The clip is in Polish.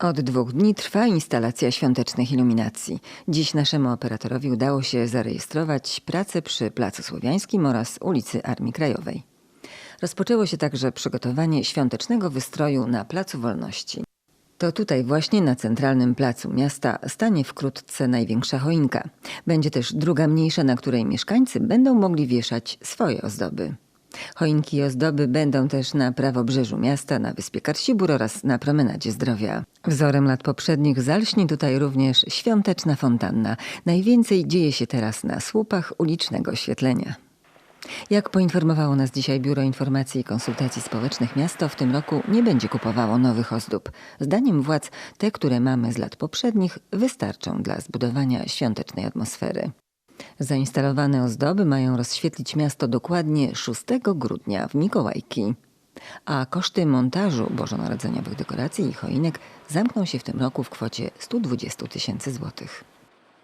Od dwóch dni trwa instalacja świątecznych iluminacji. Dziś naszemu operatorowi udało się zarejestrować pracę przy Placu Słowiańskim oraz ulicy Armii Krajowej. Rozpoczęło się także przygotowanie świątecznego wystroju na Placu Wolności. To tutaj właśnie na centralnym placu miasta stanie wkrótce największa choinka. Będzie też druga mniejsza, na której mieszkańcy będą mogli wieszać swoje ozdoby. Choinki i ozdoby będą też na prawobrzeżu miasta, na Wyspie Karsibór oraz na Promenadzie Zdrowia. Wzorem lat poprzednich zalśni tutaj również świąteczna fontanna. Najwięcej dzieje się teraz na słupach ulicznego oświetlenia. Jak poinformowało nas dzisiaj Biuro Informacji i Konsultacji Społecznych, miasto w tym roku nie będzie kupowało nowych ozdób. Zdaniem władz, te, które mamy z lat poprzednich, wystarczą dla zbudowania świątecznej atmosfery. Zainstalowane ozdoby mają rozświetlić miasto dokładnie 6 grudnia w Mikołajki. A koszty montażu bożonarodzeniowych dekoracji i choinek zamkną się w tym roku w kwocie 120 tysięcy złotych.